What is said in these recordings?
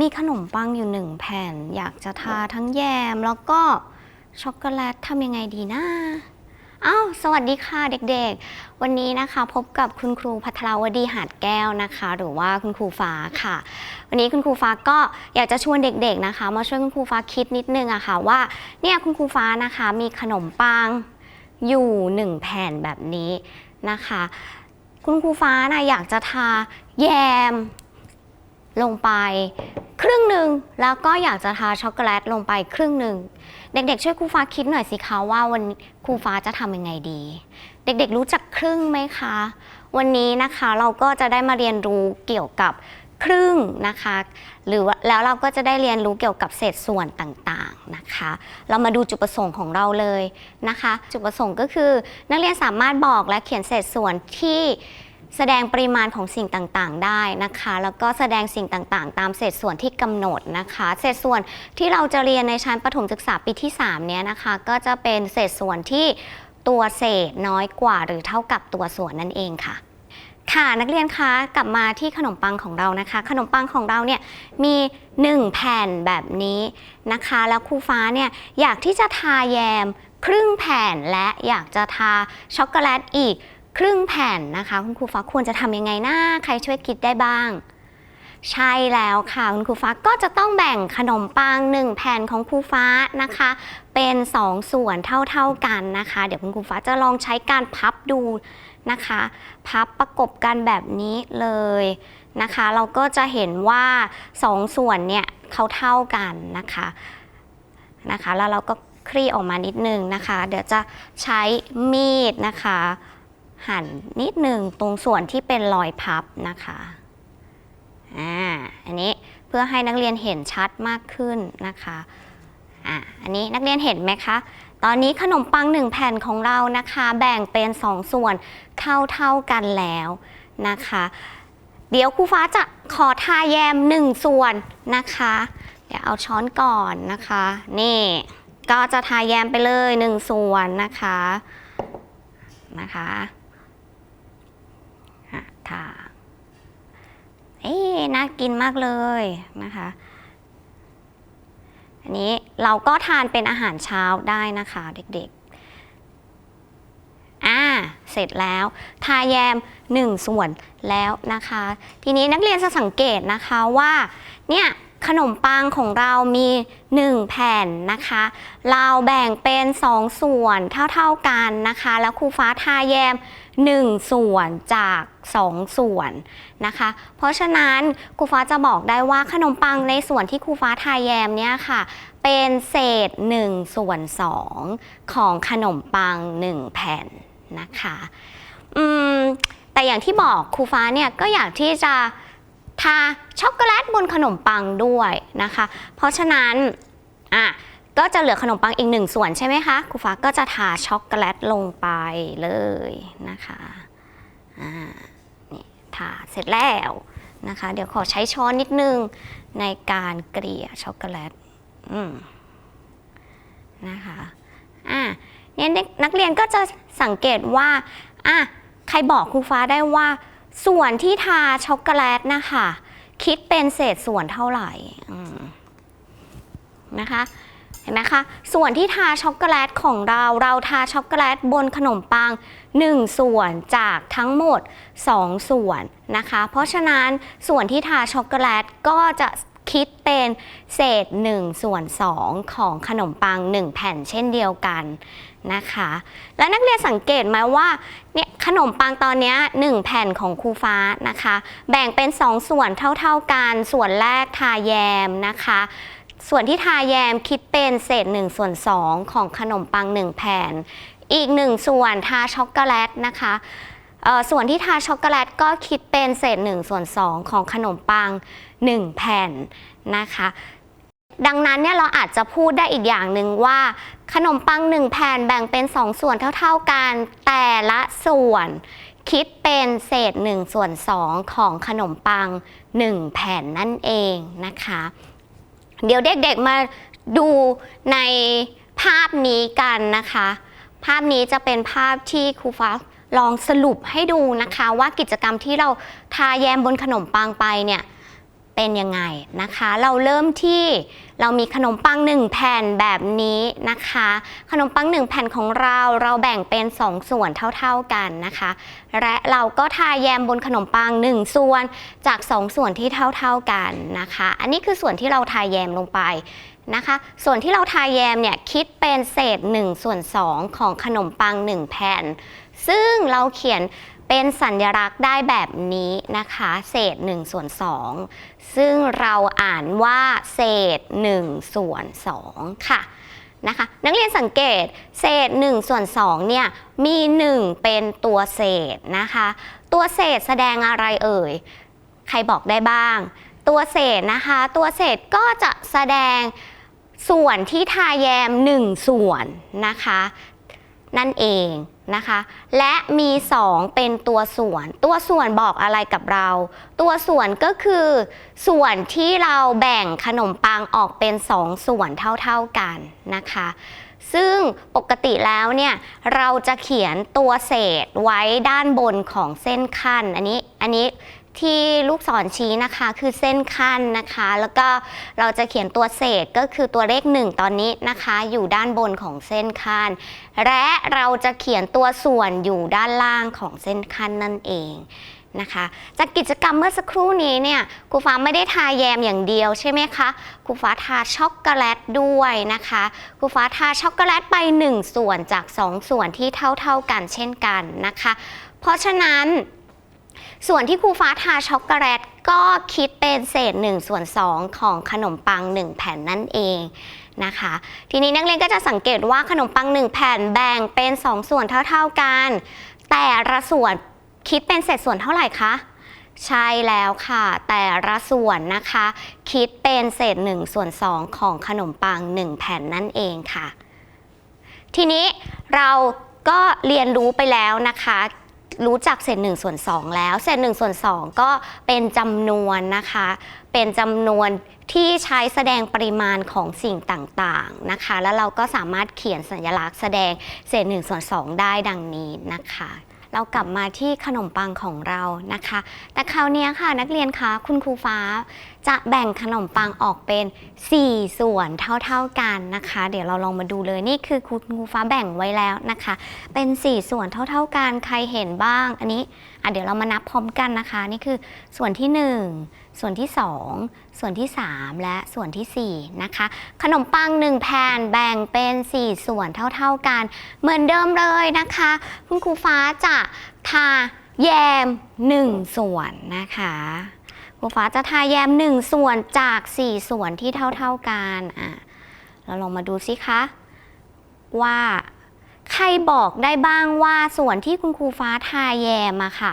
มีขนมปังอยู่หนึ่งแผ่น อยากจะทาทั้งแยมแล้วก็ช็อกโกแลตทำยังไงดีนะอ้าวสวัสดีค่ะเด็กๆ วันนี้นะคะพบกับคุณครูพัทรวดีหาดแก้วนะคะ หรือว่าคุณครูฟ้าค่ะ วันนี้คุณครูฟ้าก็อยากจะชวนเด็กๆนะคะ มาช่วยคุณครูฟ้าคิดนิดนึงอะค่ะว่าเนี่ยคุณครูฟ้านะคะมีขนมปังอยู่หนึ่งแผ่นแบบนี้นะคะ คุณครูฟ้านะอยากจะทาแยมลงไป ครึ่งหนึ่งแล้วก็อยากจะทาช็อกโกแลตลงไปครึ่งหนึ่งเด็กๆ ช่วยครูฟ้าคิดหน่อยสิคะว่าวันครูฟ้าจะทำยังไงดี เด็กๆรู้จักครึ่งไหมคะ วันนี้นะคะเราก็จะได้มาเรียนรู้เกี่ยวกับครึ่งนะคะ หรือแล้วเราก็จะได้เรียนรู้เกี่ยวกับเศษส่วนต่างๆนะคะ เรามาดูจุดประสงค์ของเราเลยนะคะ จุดประสงค์ก็คือ นักเรียนสามารถบอกและเขียนเศษส่วนที่ แสดงปริมาณของสิ่งต่างๆ ได้นะคะ แล้วก็แสดงสิ่งต่างๆ ตามเศษส่วนที่กำหนดนะคะ เศษส่วนที่เราจะเรียนในชั้นประถมศึกษาปีที่3เนี้ยนะคะ ก็จะเป็นเศษส่วนที่ตัวเศษน้อยกว่า หรือเท่ากับตัวส่วนนั่นเองค่ะค่ะนักเรียนคะกลับมาที่ขนมปังของเรานะคะ ขนมปังของเราเนี่ยมี 1 แผ่นแบบนี้นะคะ แล้วครูฟ้าเนี่ยอยากที่จะทาแยมครึ่งแผ่นและอยากจะทาช็อกโกแลตอีก ครึ่งแผ่นนะคะ คุณครูฟ้าควรจะทำยังไงนะใครช่วยคิดได้บ้าง ใช่แล้วค่ะคุณครูฟ้าก็จะต้องแบ่งขนมปัง1แผ่นของครูฟ้านะคะ เป็น 2 ส่วนเท่าๆกันนะคะ เดี๋ยวคุณครูฟ้าจะลองใช้การพับดูนะคะ พับประกบกันแบบนี้เลยนะคะ เราก็จะเห็นว่า 2 ส่วนเนี่ยเขาเท่ากันนะคะนะคะ แล้วเราก็คลี่ออกมานิดนึงนะคะ เดี๋ยวจะใช้มีดนะคะ หั่นนิดหนึ่งตรงส่วนที่เป็นรอยพับนะคะอ่าอันนี้เพื่อให้นักเรียนเห็นชัดมากขึ้นนะคะอ่าอันนี้นักเรียนเห็นไหมคะตอนนี้ขนมปังหนึ่งแผ่นของเรานะคะ แบ่งเป็นสองส่วนเท่าเท่าๆกันแล้วนะคะ เดี๋ยวครูฟ้าจะขอทาแยมหนึ่งส่วนนะคะเดี๋ยวเอาช้อนก่อนนะคะ นี่ก็จะทาแยมไปเลยหนึ่งส่วนนะคะนะคะ อะค่ะเอ๊น่ากินมากเลยนะคะ อันนี้เราก็ทานเป็นอาหารเช้าได้นะคะเด็กๆ อ่า เสร็จแล้ว ทาแยม 1 ส่วนแล้วนะคะ ทีนี้นักเรียนจะสังเกตนะคะว่า เนี่ยขนมปังของเรามี 1 แผ่นนะคะ เราแบ่งเป็น 2 ส่วนเท่าๆกันนะคะ แล้วครูฟ้าทาแยม 1 ส่วนจาก 2 ส่วนนะคะ เพราะฉะนั้นครูฟ้าจะบอกได้ว่าขนมปังในส่วนที่ครูฟ้าทาแยมเนี่ยค่ะ เป็นเศษ 1 ส่วน 2 ของขนมปัง 1 แผ่นนะคะอืมแต่อย่างที่บอกครูฟ้าเนี่ยก็อยากที่จะทาช็อกโกแลตบนขนมปังด้วยนะคะ เพราะฉะนั้นอะ ก็จะเหลือขนมปังอีกหนึ่งส่วนใช่ไหมคะครูฟ้าก็จะทาช็อกโกแลตลงไปเลยนะคะอ่านี่ทาเสร็จแล้วนะคะ เดี๋ยวขอใช้ช้อนนิดนึงในการเกลี่ยช็อกโกแลตอืมนะคะอะเนี่ยนักเรียนก็จะสังเกตว่าอะใครบอกครูฟ้าได้ว่า ส่วนที่ทาช็อกโกแลตนะคะ คิดเป็นเศษส่วนเท่าไหร่นะคะ เห็นไหมคะ ส่วนที่ทาช็อกโกแลตของเรา เราทาช็อกโกแลตบนขนมปัง 1 ส่วนจากทั้งหมด 2 ส่วนนะคะ เพราะฉะนั้นส่วนที่ทาช็อกโกแลตก็จะคิดเป็นเศษ1ส่วน2ของขนมปัง 1 แผ่นเช่นเดียวกันนะคะ และนักเรียนสังเกตไหมว่าเนี่ยขนมปังตอนนี้1แผ่นของครูฟ้านะคะ แบ่งเป็น 2 ส่วนเท่า ๆกัน ส่วนแรกทาแยมนะคะ ส่วนที่ทาแยมคิดเป็นเศษ1ส่วน2ของขนมปัง 1 แผ่น อีก 1 ส่วนทาช็อกโกแลตนะคะส่วนที่ทาช็อกโกแลตก็คิดเป็นเศษ1ส่วน2ของขนมปัง 1 แผ่นนะคะ ดังนั้นเนี่ยเราอาจจะพูดได้อีกอย่างหนึ่งว่า ขนมปัง 1 แผ่นแบ่งเป็น 2 ส่วนเท่า ๆกัน แต่ละส่วนคิดเป็นเศษ1ส่วน2ของขนมปัง 1 แผ่นนั่นเองนะคะ เดี๋ยวเด็กๆมาดูในภาพนี้กันนะคะ ภาพนี้จะเป็นภาพที่ครูฟ้าลองสรุปให้ดูนะคะ ว่ากิจกรรมที่เราทาแยมบนขนมปังไปเนี่ย เป็นยังไงนะคะ เราเริ่มที่เรามีขนมปัง 1 แผ่นแบบนี้นะคะ ขนมปัง 1 แผ่นของเราเราแบ่งเป็น 2 ส่วนเท่าๆกันนะคะ และเราก็ทาแยมบนขนมปัง 1 ส่วนจาก 2 ส่วนที่เท่าๆกันนะคะ อันนี้คือส่วนที่เราทาแยมลงไปนะคะ ส่วนที่เราทาแยมเนี่ยคิดเป็นเศษ1ส่วน2ของขนมปัง 1 แผ่น ซึ่งเราเขียน เป็นสัญลักษณ์ได้แบบนี้นะคะ เศษ1ส่วน2ซึ่งเราอ่านว่าเศษ1ส่วน2ค่ะนะคะนักเรียนสังเกตเศษ1ส่วน2เนี่ยมี 1 เป็นตัวเศษนะคะ ตัวเศษแสดงอะไรเอ่ย ใครบอกได้บ้าง ตัวเศษนะคะ ตัวเศษก็จะแสดงส่วนที่ทาแยม 1 ส่วนนะคะ นั่นเองนะคะ และมี 2 เป็นตัวส่วน ตัวส่วนบอกอะไรกับเรา ตัวส่วนก็คือ ส่วนที่เราแบ่งขนมปังออกเป็น 2 ส่วนเท่าๆกันนะคะ ซึ่งปกติแล้วเนี่ยเราจะเขียนตัวเศษไว้ด้านบนของเส้นขั้น อันนี้อันนี้ ที่ลูกศรชี้นะคะ คือเส้นขั้นนะคะ แล้วก็เราจะเขียนตัวเศษก็คือตัวเลข 1 ตอนนี้นะคะ อยู่ด้านบนของเส้นขั้นและเราจะเขียนตัวส่วนอยู่ด้านล่างของเส้นขั้นนั่นเองนะคะจากกิจกรรมเมื่อสักครู่นี้เนี่ยครูฟ้าไม่ได้ทาแยมอย่างเดียวใช่ไหมคะครูฟ้าทาช็อกโกแลตด้วยนะคะครูฟ้าทาช็อกโกแลตไป 1 ส่วนจาก 2 ส่วนที่เท่า ๆกันเช่นกันนะคะ เพราะฉะนั้น ส่วนที่ครูฟ้าทาช็อกโกแลตก็คิดเป็นเศษ1ส่วน2ของขนมปัง 1 แผ่นนั่นเองนะคะ ทีนี้นักเรียนก็จะสังเกตว่าขนมปัง 1 แผ่นแบ่งเป็น 2 ส่วนเท่าๆกัน แต่ละส่วนคิดเป็นเศษส่วนเท่าไหร่คะใช่แล้วค่ะ แต่ละส่วนนะคะ คิดเป็นเศษ1ส่วน2ของขนมปัง 1 แผ่นนั่นเองค่ะ ทีนี้เราก็เรียนรู้ไปแล้วนะคะ รู้จักเศษ1ส่วน2แล้ว เศษ1ส่วน2ก็เป็นจำนวนนะคะ เป็นจำนวนที่ใช้แสดงปริมาณของสิ่งต่างๆนะคะ แล้วเราก็สามารถเขียนสัญลักษณ์แสดงเศษ1ส่วน2ได้ดังนี้นะคะ เรากลับมาที่ขนมปังของเรานะคะ แต่คราวนี้ค่ะนักเรียนคะคุณครูฟ้าจะแบ่งขนมปังออกเป็น 4 ส่วนเท่าๆกันนะคะ เดี๋ยวเราลองมาดูเลยนี่คือคุณครูฟ้าแบ่งไว้แล้วนะคะ เป็น 4 ส่วนเท่าๆกันใครเห็นบ้างอันนี้ อะเดี๋ยวเรามานับพร้อมกันนะคะ นี่คือส่วนที่ 1 ส่วนที่ 2 ส่วนที่ 3 และส่วนทีสี่4นะคะ ขนมปัง1แผ่นแบ่งเป็น 4 ส่วนเท่าๆกัน เหมือนเดิมเลยนะคะ คุณครูฟ้าจะทาแยม 1 ส่วนนะคะครูฟ้าจะทาแยม 1 ส่วนจาก 4 ส่วนที่เท่าๆกันอะเราลองมาดูสิคะว่า ใครบอกได้บ้างว่าส่วนที่คุณครูฟ้าทาแยมอะค่ะ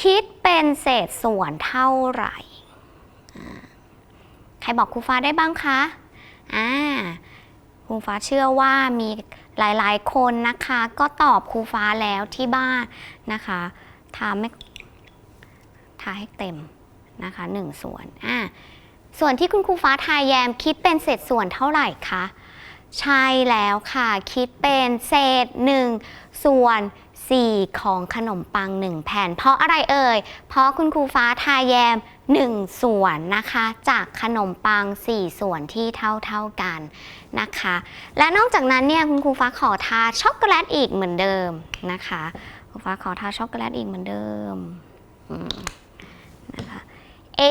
คิดเป็นเศษส่วนเท่าไหร่ ใครบอกครูฟ้าได้บ้างคะอ่าครูฟ้าเชื่อว่ามีหลายๆ คนนะคะ ก็ตอบครูฟ้าแล้วที่บ้านนะคะทาไม่ทาให้เต็มนะคะหนึ่งส่วนอ่าส่วนที่คุณครูฟ้าทาแยมคิดเป็นเศษส่วนเท่าไหร่คะ ใช่แล้วค่ะ คิดเป็นเศษ 1 ส่วน 4 ของขนมปัง 1 แผ่น เพราะอะไรเอ่ย เพราะคุณครูฟ้าทาแยม 1 ส่วนนะคะ จากขนมปัง 4 ส่วนที่เท่าๆกันนะคะ และนอกจากนั้นเนี่ยคุณครูฟ้าขอทาช็อกโกแลตอีกเหมือนเดิมนะคะครูฟ้าขอทาช็อกโกแลตอีกเหมือนเดิมอมนะคะเอ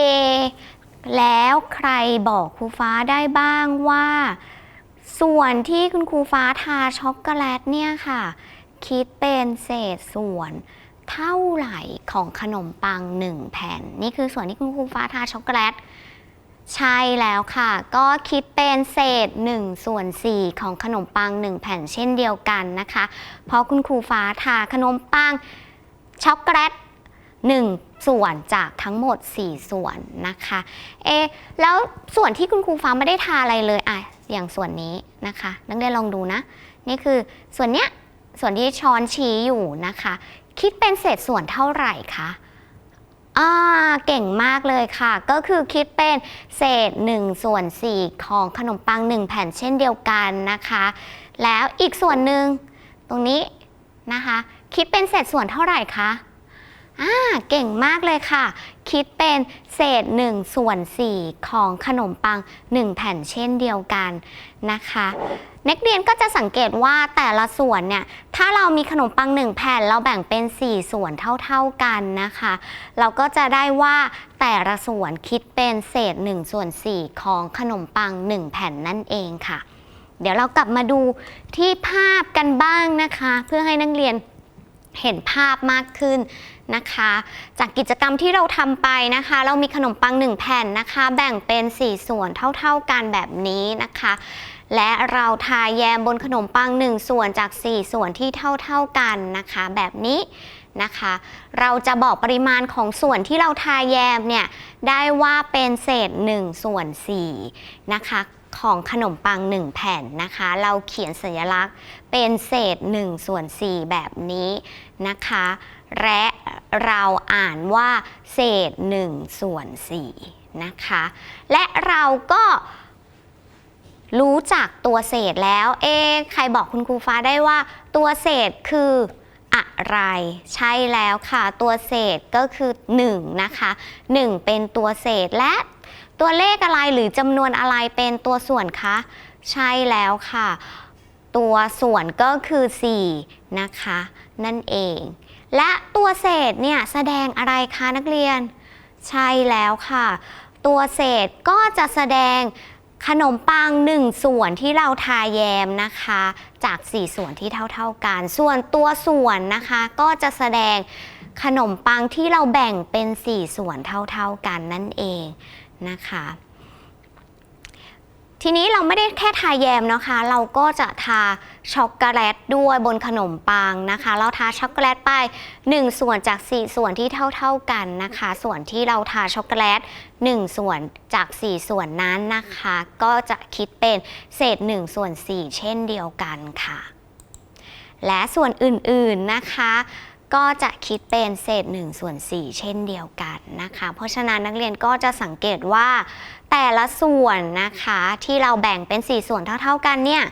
แล้วใครบอกครูฟ้าได้บ้างว่า ส่วนที่คุณครูฟ้าทาช็อกโกแลตเนี่ยค่ะ คิดเป็นเศษส่วนเท่าไหร่ของขนมปัง 1 แผ่น นี่คือส่วนที่คุณครูฟ้าทาช็อกโกแลตใช่แล้วค่ะ ก็คิดเป็นเศษ1ส่วน4ของขนมปัง 1 แผ่นเช่นเดียวกันนะคะ เพราะคุณครูฟ้าทาขนมปังช็อกโกแลต1 ส่วนจากทั้งหมด 4 ส่วนนะคะ เอ แล้วส่วนที่คุณครูฟ้าไม่ได้ทาอะไรเลยอะ อย่างส่วนนี้นะคะนักเรียนลองดูนะ นี่คือส่วนเนี้ยส่วนที่ช้อนชี้อยู่นะคะ คิดเป็นเศษส่วนเท่าไหร่คะอ่าเก่งมากเลยค่ะ ก็คือคิดเป็นเศษ1ส่วน4ของขนมปัง 1 แผ่นเช่นเดียวกันนะคะ แล้วอีกส่วนหนึ่งตรงนี้นะคะ คิดเป็นเศษส่วนเท่าไหร่คะอ่าเก่งมากเลยค่ะ คิดเป็นเศษ1ส่วน4ของขนมปัง 1 แผ่นเช่นเดียวกันนะคะ นักเรียนก็จะสังเกตว่าแต่ละส่วนเนี่ย ถ้าเรามีขนมปัง 1 แผ่นเราแบ่งเป็น 4 ส่วนเท่าๆกันนะคะ เราก็จะได้ว่าแต่ละส่วนคิดเป็นเศษ1ส่วน4ของขนมปัง 1 แผ่นนั่นเองค่ะ เดี๋ยวเรากลับมาดูที่ภาพกันบ้างนะคะ เพื่อให้นักเรียนเห็นภาพมากขึ้น นะคะ จากกิจกรรมที่เราทำไปนะคะ เรามีขนมปัง 1 แผ่นนะคะ แบ่งเป็น 4 ส่วนเท่า ๆกันแบบนี้นะคะ และเราทาแยมบนขนมปัง 1 ส่วนจาก 4 ส่วนที่เท่า ๆกันนะคะ แบบนี้นะคะ เราจะบอกปริมาณของส่วนที่เราทาแยมเนี่ยได้ว่าเป็นเศษ 1 ส่วน4นะคะ ของขนมปัง 1 แผ่นนะคะ เราเขียนสัญลักษณ์เป็นเศษ1ส่วน4แบบนี้นะคะ และเราอ่านว่าเศษ1ส่วน4นะคะ และเราก็รู้จักตัวเศษแล้ว เอ๊ใครบอกคุณครูฟ้าได้ว่า ตัวเศษคืออะไร ใช่แล้วค่ะ ตัวเศษก็คือ 1 นะคะ 1 เป็นตัวเศษและ ตัวเลขอะไรหรือจำนวนอะไรเป็นตัวส่วนคะ ใช่แล้วค่ะ ตัวส่วนก็คือ 4 นะคะ นั่นเอง และตัวเศษเนี่ยแสดงอะไรคะนักเรียน ใช่แล้วค่ะ ตัวเศษก็จะแสดงขนมปัง1ส่วนที่เราทาแยมนะคะ จาก 4 ส่วนที่เท่า ๆกัน ส่วนตัวส่วนนะคะ ก็จะแสดงขนมปังที่เราแบ่งเป็น 4 ส่วนเท่า ๆกันนั่นเอง นะคะ ทีนี้เราไม่ได้แค่ทาแยมนะคะ เราก็จะทาช็อกโกแลตด้วยบนขนมปังนะคะ เราทาช็อกโกแลตไป 1 ส่วนจาก 4 ส่วนที่เท่า ๆกันนะคะ ส่วนที่เราทาช็อกโกแลต 1 ส่วนจาก 4 ส่วนนั้นนะคะ ก็จะคิดเป็นเศษ 1 ส่วน 4 เช่นเดียวกันค่ะ และส่วนอื่นๆนะคะ ก็จะคิดเป็นเศษ1ส่วน4 เช่นเดียวกันนะคะ เพราะฉะนั้นนักเรียนก็จะสังเกตว่าแต่ละส่วนนะคะที่เราแบ่งเป็น 4 ส่วนเท่า ๆกันเนี่ย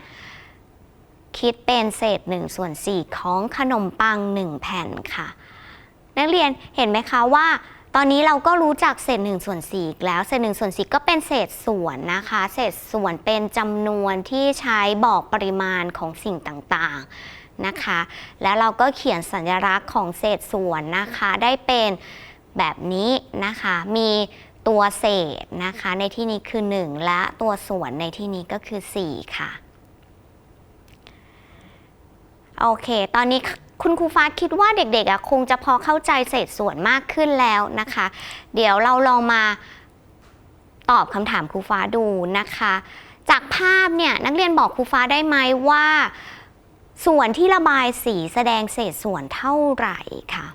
คิดเป็นเศษ1ส่วน4ของขนมปัง 1 แผ่นค่ะ นักเรียนเห็นไหมคะว่า ตอนนี้เราก็รู้จักเศษ1ส่วน4อีกแล้วเศษ1ส่วน4ก็เป็นเศษส่วนนะคะ เศษส่วนเป็นจำนวนที่ใช้บอกปริมาณของสิ่งต่างๆ นะคะ แล้วเราก็เขียนสัญลักษณ์ของเศษส่วนนะคะ ได้เป็นแบบนี้นะคะ มีตัวเศษนะคะ ในที่นี้คือ 1 และตัวส่วนในที่นี้ก็คือ 4 ค่ะ โอเค ตอนนี้คุณครูฟ้าคิดว่าเด็กๆอะคงจะพอเข้าใจเศษส่วนมากขึ้นแล้วนะคะ เดี๋ยวเราลองมาตอบคำถามครูฟ้าดูนะคะ จากภาพเนี่ยนักเรียนบอกครูฟ้าได้ไหมว่า ส่วนที่ระบายสีแสดงเศษส่วนเท่าไหร่ค่ะ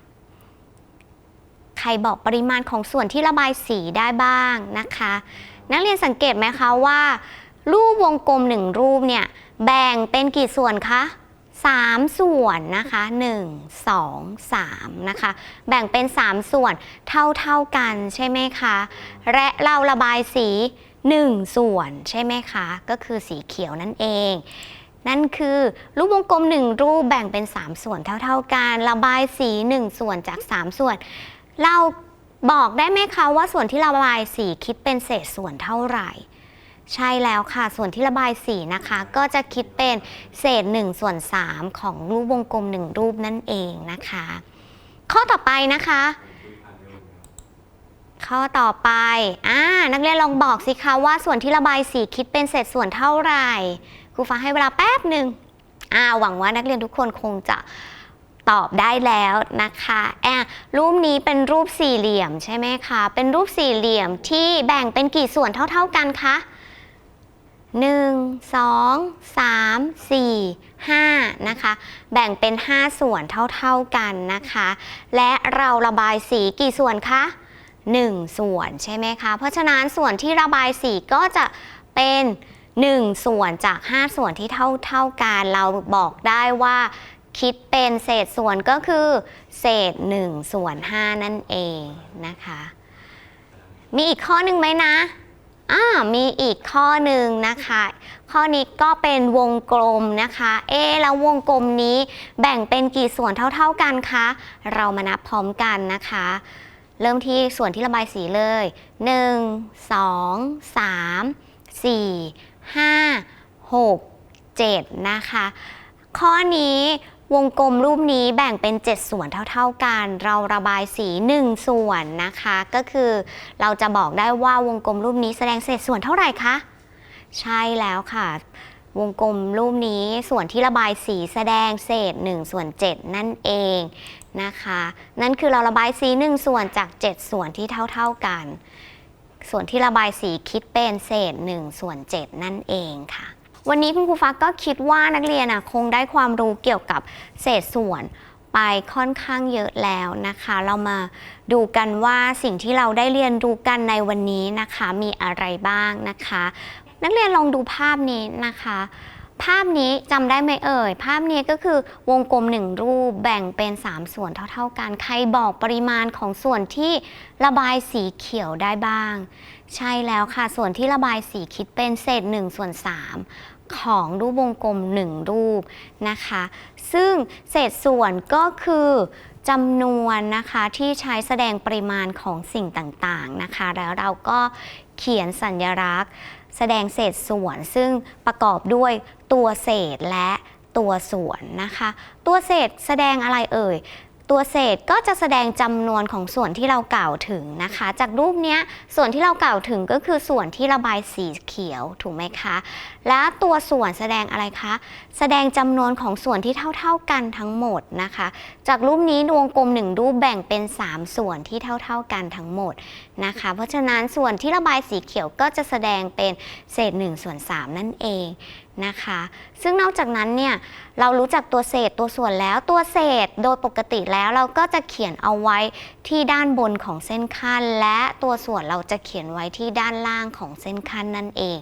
ใครบอกปริมาณของส่วนที่ระบายสีได้บ้างนะคะ นักเรียนสังเกตไหมคะว่า รูปวงกลมหนึ่งรูปเนี่ยแบ่งเป็นกี่ส่วนคะ3 ส่วนนะคะ 1 2 3 นะคะ แบ่งเป็น 3 ส่วนเท่าเท่าๆกันใช่ไหมคะ และเราระบายสี 1 ส่วนใช่ไหมคะ ก็คือสีเขียวนั่นเอง นั่นคือรูปวงกลม 1 รูปแบ่งเป็น 3 ส่วนเท่าๆกันระบายสี 1 ส่วนจาก 3 ส่วน เราบอกได้ไหมคะว่าส่วนที่ระบายสีคิดเป็นเศษส่วนเท่าไหร่ ใช่แล้วค่ะ ส่วนที่ระบายสีนะคะ ก็จะคิดเป็นเศษ1ส่วน3ของรูปวงกลม 1 รูปนั่นเองนะคะ ข้อต่อไปนะคะข้อต่อไปอ่านักเรียนลองบอกสิคะว่าส่วนที่ระบายสีคิดเป็นเศษส่วนเท่าไหร่ รูฟ้าให้เวลาแป๊บหนึ่งอ่าหวังว่านักเรียนทุกคนคงจะตอบได้แล้วนะคะแอะรูปนี้เป็นรูปสี่เหลี่ยมใช่ไหมคะ เป็นรูปสี่เหลี่ยมที่แบ่งเป็นกี่ส่วนเท่า ๆกันคะ 1 2 3 4 5นะคะ แบ่งเป็น 5 ส่วนเท่าๆกันนะคะ และเราระบายสีกี่ส่วนคะ 1 ส่วนใช่ไหมคะ เพราะฉะนั้นส่วนที่ระบายสีก็จะเป็น1 ส่วนจาก 5 ส่วนที่เท่าเท่าๆกันเราบอกได้ว่า คิดเป็นเศษส่วนก็คือ เศษ 1 ส่วน 5 นั่นเองนะคะ มีอีกข้อหนึ่งไหมนะอ่ามีอีกข้อหนึ่งนะคะ ข้อนี้ก็เป็นวงกลมนะคะ เอ๊แล้ววงกลมนี้แบ่งเป็นกี่ส่วนเท่าๆกันคะ เรามานับพร้อมกันนะคะ เริ่มที่ส่วนที่ระบายสีเลย 1 2 3 4 5 6 7 นะคะ ข้อนี้วงกลมรูปนี้แบ่งเป็น 7 ส่วนเท่าๆกัน เราระบายสี 1 ส่วนนะคะ ก็คือเราจะบอกได้ว่าวงกลมรูปนี้แสดงเศษส่วนเท่าไหร่คะ ใช่แล้วค่ะ วงกลมรูปนี้ส่วนที่ระบายสีแสดงเศษ1ส่วน7นั่นเองนะคะ นั่นคือเราระบายสี 1 ส่วนจาก 7 ส่วนที่เท่า ๆกัน ส่วนที่ระบายสีคิดเป็นเศษ1ส่วน7นั่นเองค่ะ วันนี้คุณครูฟักก็คิดว่านักเรียนอะคงได้ความรู้เกี่ยวกับเศษส่วนไปค่อนข้างเยอะแล้วนะคะ เรามาดูกันว่าสิ่งที่เราได้เรียนรู้กันในวันนี้นะคะ มีอะไรบ้างนะคะ นักเรียนลองดูภาพนี้นะคะ ภาพนี้จำได้ไหมเอ่ย ภาพนี้ก็คือวงกลมหนึ่งรูปแบ่งเป็น 3 ส่วนเท่า ๆกัน ใครบอกปริมาณของส่วนที่ระบายสีเขียวได้บ้าง ใช่แล้วค่ะ ส่วนที่ระบายสีคิดเป็นเศษ1ส่วน3ของรูปวงกลม 1 รูปนะคะ ซึ่งเศษส่วนก็คือจำนวนนะคะที่ใช้แสดงปริมาณของสิ่งต่างๆนะคะ แล้วเราก็เขียนสัญลักษณ์ แสดงเศษส่วนซึ่งประกอบด้วยตัวเศษและตัวส่วนนะคะ ตัวเศษแสดงอะไรเอ่ย ตัวเศษก็จะแสดงจำนวนของส่วนที่เรากล่าวถึงนะคะ จากรูปนี้ส่วนที่เรากล่าวถึงก็คือส่วนที่ระบายสีเขียวถูกไหมคะ และตัวส่วนแสดงอะไรคะ แสดงจำนวนของส่วนที่เท่า ๆกันทั้งหมดนะคะ จากรูปนี้ดวงกลมหนึ่งรูปแบ่งเป็น 3 ส่วนที่เท่า ๆกันทั้งหมดนะคะ เพราะฉะนั้นส่วนที่ระบายสีเขียวก็จะแสดงเป็นเศษ1ส่วน3นั่นเอง นะคะ ซึ่งนอกจากนั้นเนี่ยเรารู้จักตัวเศษตัวส่วนแล้วตัวเศษโดยปกติแล้วเราก็จะเขียนเอาไว้ที่ด้านบนของเส้นขั้น และตัวส่วนเราจะเขียนไว้ที่ด้านล่างของเส้นขั้นนั่นเอง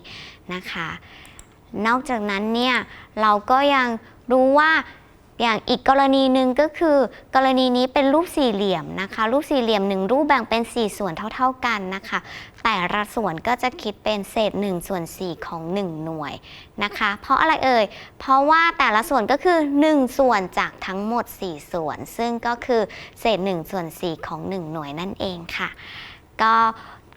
นะคะ นอกจากนั้นเนี่ยเราก็ยังรู้ว่า อย่างอีกกรณีหนึ่งก็คือ กรณีนี้เป็นรูปสี่เหลี่ยมนะคะ รูปสี่เหลี่ยมหนึ่งรูปแบ่งเป็น 4 ส่วนเท่า ๆกันนะคะ แต่ละส่วนก็จะคิดเป็นเศษ1ส่วน4ของ 1 หน่วยนะคะ เพราะอะไรเอ่ย เพราะว่าแต่ละส่วนก็คือ 1 ส่วนจากทั้งหมด 4 ส่วน ซึ่งก็คือเศษ1ส่วน4ของ 1 หน่วยนั่นเองค่ะ ก็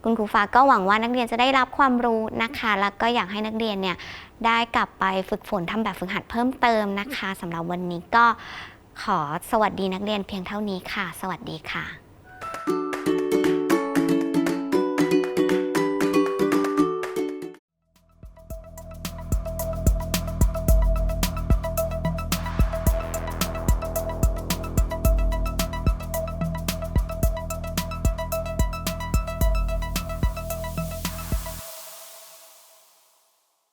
คุณครูฟ้าก็หวังว่านักเรียนจะได้รับความรู้นะคะ แล้วก็อยากให้นักเรียนเนี่ย ได้กลับไปฝึกฝนทำแบบฝึกหัดเพิ่มเติมนะคะสำหรับวันนี้ก็ขอสวัสดีนักเรียนเพียงเท่านี้ค่ะ สวัสดีค่ะ